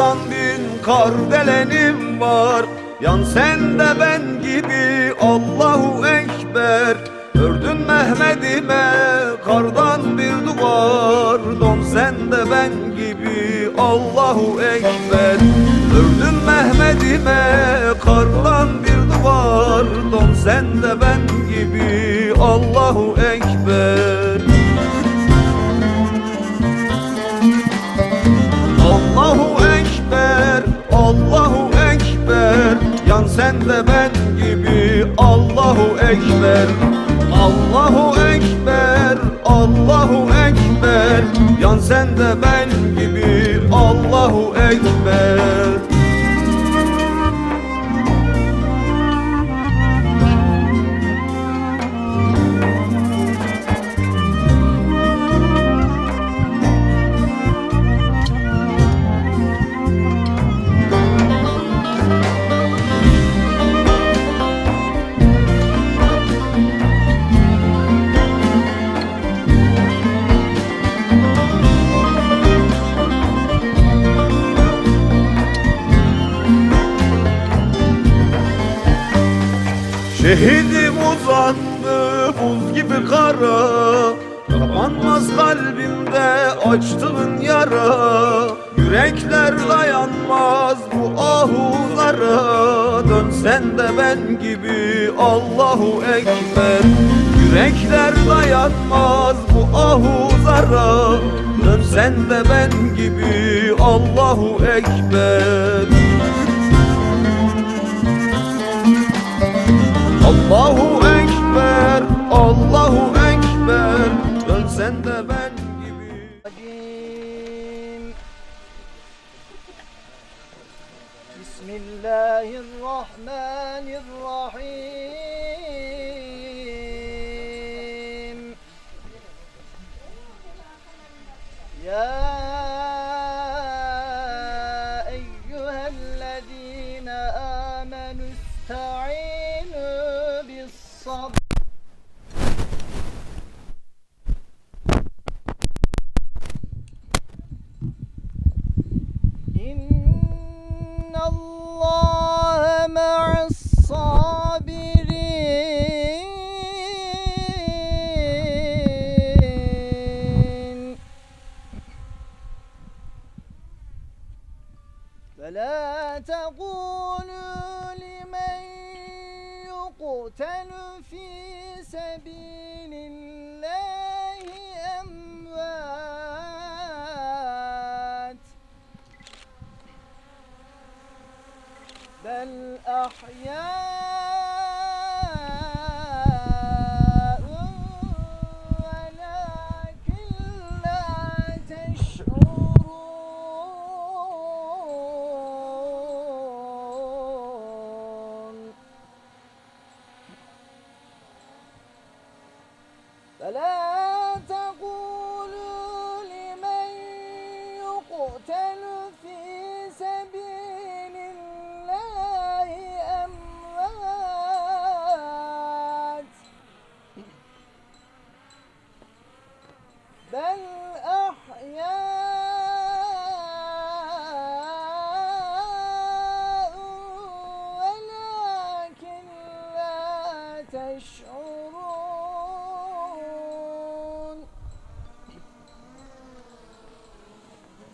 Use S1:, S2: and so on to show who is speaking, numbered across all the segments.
S1: Doksan bin kardelenim var. Yan sen de ben gibi Allahu Ekber. Ördün Mehmet'ime kardan bir duvar. Don sen de ben gibi Allahu Ekber. Ördün Mehmet'ime kardan bir duvar. Don sen de ben gibi Allahu Ekber de ben gibi Allahu Ekber. Allahu Ekber, Allahu Ekber. Yan sen de ben gibi Allahu Ekber Şehidim uzandı buz gibi kara. Kapanmaz kalbimde açtığın yara. Yürekler dayanmaz bu ahuzara. Dönsen de ben gibi Allahu Ekber. Yürekler dayanmaz bu ahuzara. Dönsen de ben gibi Allahu Ekber
S2: آمنوا استعينوا بالصبر إن الله مع الصابرين فلا تقولوا لمن يقتل في سبيل الله أموات. بل أحياء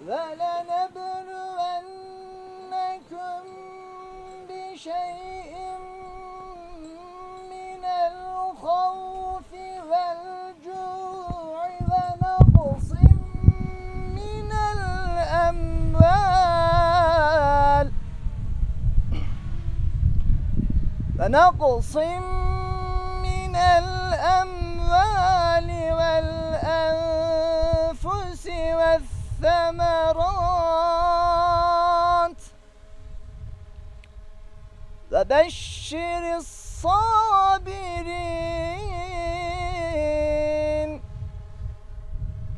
S2: ولنبلونكم بشيء من الخوف والجوع ونقص من الأموال. ونقص من الأموال والأنفس والثمرات وبشر الصابرين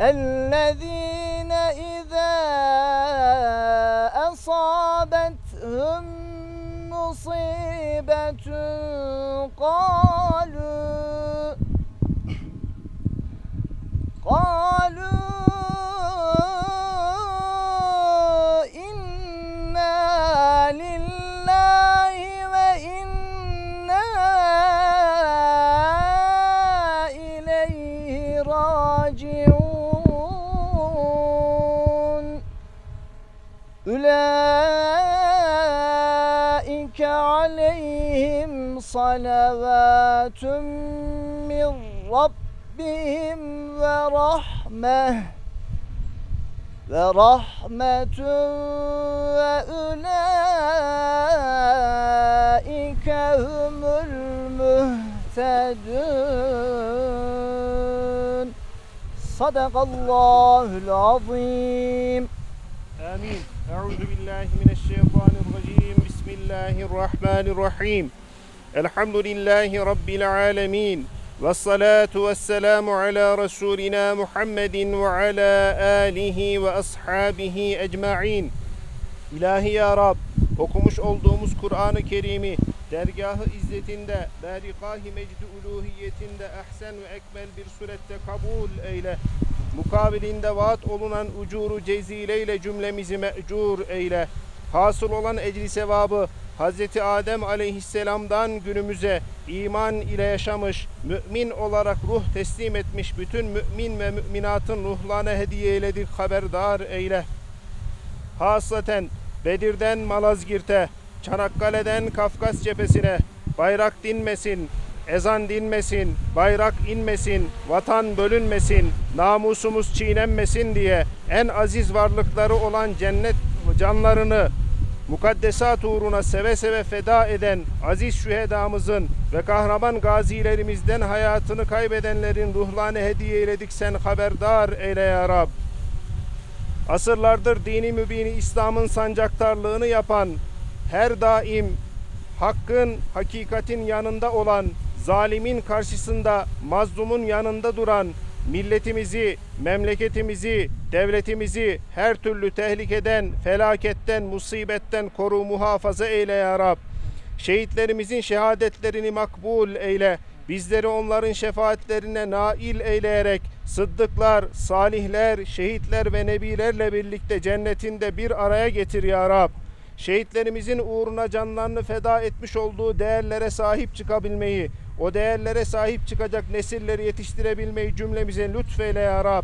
S2: الذين إذا أصابتهم مصيبة قالوا راجعون أولئك عليهم صلوات من ربهم ورحمة ورحمة وأولئك هم المهتدون صدق الله العظيم
S3: آمين أعوذ بالله من الشيطان الرجيم بسم الله الرحمن الرحيم الحمد لله رب العالمين والصلاة والسلام على رسولنا محمد وعلى آله وأصحابه أجمعين İlahi Ya Rab, okumuş olduğumuz Kur'an-ı Kerim'i dergahı izzetinde, berikahi mecdi uluhiyetinde ehsen ve ekmel bir surette kabul eyle. Mukabilinde vaat olunan ucuru cezileyle cümlemizi me'cur eyle. Hasıl olan ecri sevabı Hz. Adem aleyhisselamdan günümüze iman ile yaşamış, mümin olarak ruh teslim etmiş bütün mümin ve müminatın ruhlarına hediye eyledik haberdar eyle. Hasaten Bedir'den Malazgirt'e, Çanakkale'den Kafkas cephesine bayrak dinmesin, ezan dinmesin, bayrak inmesin, vatan bölünmesin, namusumuz çiğnenmesin diye en aziz varlıkları olan cennet canlarını mukaddesat uğruna seve seve feda eden aziz şühedamızın ve kahraman gazilerimizden hayatını kaybedenlerin ruhlarına hediye eyledik sen haberdar eyle ya Rab. Asırlardır dini mübini İslam'ın sancaktarlığını yapan, her daim hakkın, hakikatin yanında olan, zalimin karşısında mazlumun yanında duran, milletimizi, memleketimizi, devletimizi her türlü tehlikeden, felaketten, musibetten koru muhafaza eyle ya Rab. Şehitlerimizin şehadetlerini makbul eyle. Bizleri onların şefaatlerine nail eyleyerek sıddıklar, salihler, şehitler ve nebilerle birlikte cennetinde bir araya getir ya Rab. Şehitlerimizin uğruna canlarını feda etmiş olduğu değerlere sahip çıkabilmeyi, o değerlere sahip çıkacak nesilleri yetiştirebilmeyi cümlemize lütfeyle ya Rab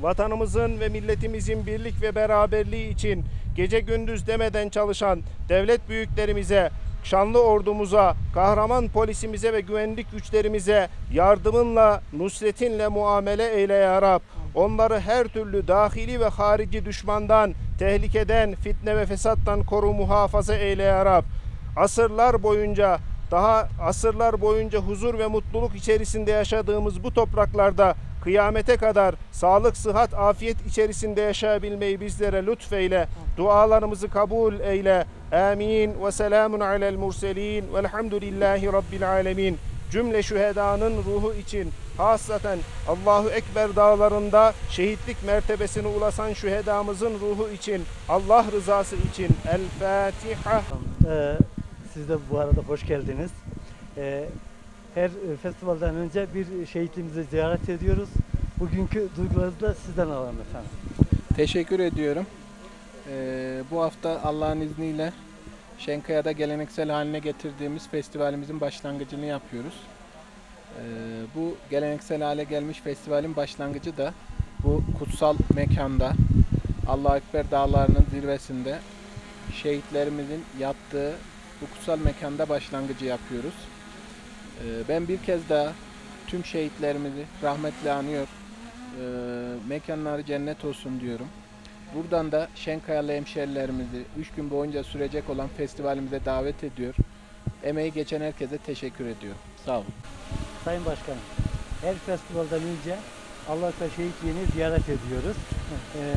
S3: vatanımızın ve milletimizin birlik ve beraberliği için gece gündüz demeden çalışan devlet büyüklerimize, şanlı ordumuza, kahraman polisimize ve güvenlik güçlerimize yardımınla, nusretinle muamele eyle ya Rab. Onları her türlü dahili ve harici düşmandan, tehlikeden, fitne ve fesattan koru muhafaza eyle ya Rab. Asırlar boyunca daha asırlar boyunca huzur ve mutluluk içerisinde yaşadığımız bu topraklarda kıyamete kadar sağlık, sıhhat, afiyet içerisinde yaşayabilmeyi bizlere lütfeyle. Dualarımızı kabul eyle. Amin ve selamun alel murselin velhamdülillahi rabbil alemin. Cümle şühedanın ruhu için hasaten Allahu Ekber dağlarında şehitlik mertebesine ulaşan şühedamızın ruhu için Allah rızası için El Fatiha.
S4: Ee, siz de bu arada hoş geldiniz. Ee, her e, festivalden önce bir şehitliğimizi ziyaret ediyoruz. Bugünkü duygularınızı da sizden alalım efendim.
S5: Teşekkür ediyorum. Ee, bu hafta Allah'ın izniyle Şenkaya'da geleneksel haline getirdiğimiz festivalimizin başlangıcını yapıyoruz. Ee, bu geleneksel hale gelmiş festivalin başlangıcı da bu kutsal mekanda Allah Ekber dağlarının zirvesinde şehitlerimizin yattığı bu kutsal mekanda başlangıcı yapıyoruz. Ee, ben bir kez daha tüm şehitlerimizi rahmetle anıyor. Ee, mekanları cennet olsun diyorum. Buradan da Şenkayalı hemşerilerimizi 3 gün boyunca sürecek olan festivalimize davet ediyor. Emeği geçen herkese teşekkür ediyorum. Sağ olun.
S4: Sayın Başkanım, her festivalden önce Allah Ekber şehitliğini ziyaret ediyoruz. Ee,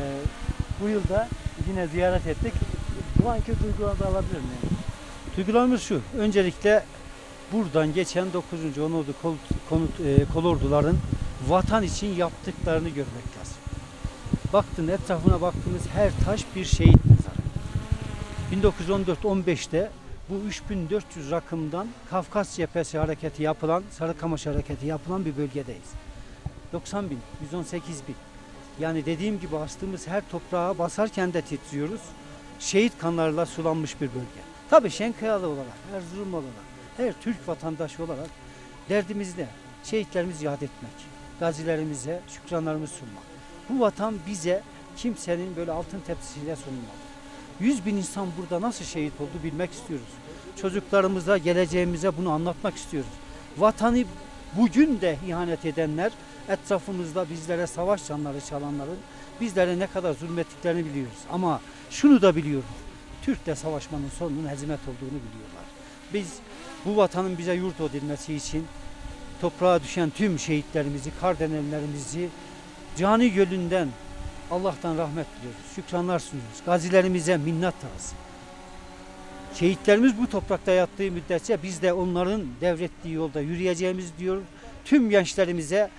S4: bu yılda yine ziyaret ettik. Bu anki duygularınızı alabilir miyim?
S6: Duygularımız şu. Öncelikle buradan geçen 9. Onordu kol, konut, e, kolorduların vatan için yaptıklarını görmek lazım. Baktın etrafına baktığımız her taş bir şehit mezarı. 1914-15'te bu 3400 rakımdan Kafkas Cephesi hareketi yapılan, Sarıkamış hareketi yapılan bir bölgedeyiz. 90 bin, 118 bin. Yani dediğim gibi bastığımız her toprağa basarken de titriyoruz. Şehit kanlarla sulanmış bir bölge. Tabii Şenkayalı olarak, Erzurum olarak, her Türk vatandaşı olarak derdimiz ne? Şehitlerimizi yad etmek, gazilerimize şükranlarımızı sunmak. Bu vatan bize kimsenin böyle altın tepsisiyle sunulmalı. 100 bin insan burada nasıl şehit oldu bilmek istiyoruz. Çocuklarımıza, geleceğimize bunu anlatmak istiyoruz. Vatanı bugün de ihanet edenler, etrafımızda bizlere savaş canları çalanların bizlere ne kadar zulmettiklerini biliyoruz. Ama şunu da biliyorum. Türk'le savaşmanın sonunun hezimet olduğunu biliyorlar. Biz bu vatanın bize yurt edilmesi için toprağa düşen tüm şehitlerimizi, kardelenlerimizi cani gölünden Allah'tan rahmet diliyoruz. Şükranlar sunuyoruz. Gazilerimize minnettarız. Şehitlerimiz bu toprakta yattığı müddetçe biz de onların devrettiği yolda yürüyeceğimiz diyor. Tüm gençlerimize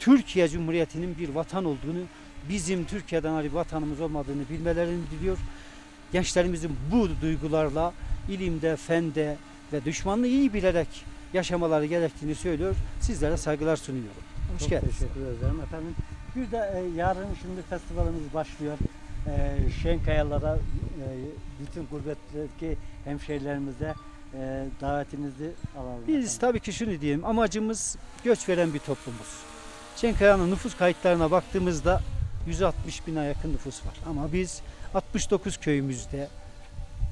S6: Türkiye Cumhuriyeti'nin bir vatan olduğunu, bizim Türkiye'den ayrı bir vatanımız olmadığını bilmelerini diliyor. Gençlerimizin bu duygularla ilimde, fende ve düşmanlığı iyi bilerek yaşamaları gerektiğini söylüyor. Sizlere saygılar sunuyorum. Hoş
S4: Çok
S6: geldiniz.
S4: teşekkür ederim efendim. Bir de e, yarın şimdi festivalimiz başlıyor. E, Şenkayalara e, bütün gurbetteki hemşehrilerimize e, davetinizi alalım.
S6: Biz
S4: efendim.
S6: tabii ki şunu diyeyim, amacımız göç veren bir toplumuz. Çenkaya'nın nüfus kayıtlarına baktığımızda 160 bine yakın nüfus var. Ama biz 69 köyümüzde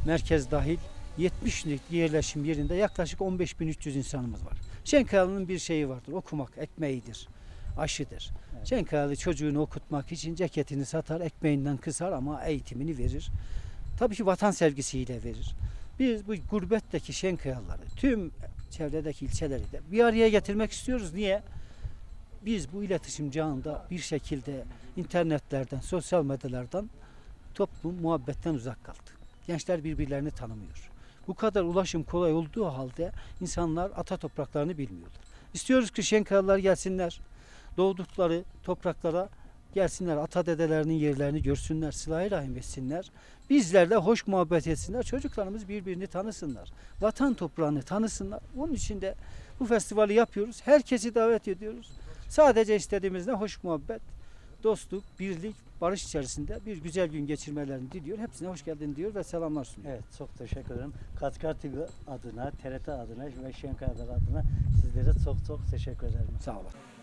S6: merkez dahil 70 yerleşim yerinde yaklaşık 15.300 insanımız var. Çenkayalı'nın bir şeyi vardır, okumak ekmeğidir, aşıdır.
S4: Evet.
S6: Çenkayalı çocuğunu okutmak için ceketini satar, ekmeğinden kısar ama eğitimini verir. Tabii ki vatan sevgisiyle verir. Biz bu gurbetteki Şenkayalıları tüm çevredeki ilçeleri de bir araya getirmek istiyoruz. Niye? Biz bu iletişim çağında bir şekilde internetlerden, sosyal medyalardan toplum muhabbetten uzak kaldı. Gençler birbirlerini tanımıyor. Bu kadar ulaşım kolay olduğu halde insanlar ata topraklarını bilmiyorlar. İstiyoruz ki Şenkayalılar gelsinler. Doğdukları topraklara gelsinler. Ata dedelerinin yerlerini görsünler. Sıla-i rahim etsinler. Bizlerle hoş muhabbet etsinler. Çocuklarımız birbirini tanısınlar. Vatan toprağını tanısınlar. Onun için de bu festivali yapıyoruz. Herkesi davet ediyoruz. Sadece istediğimiz ne? Hoş muhabbet, dostluk, birlik, barış içerisinde bir güzel gün geçirmelerini diliyor. Hepsine hoş geldin diyor ve selamlar sunuyor.
S4: Evet çok teşekkür ederim. Katkar TV adına, TRT adına ve Şenkayalar adına sizlere çok çok teşekkür ederim.
S6: Sağ olun.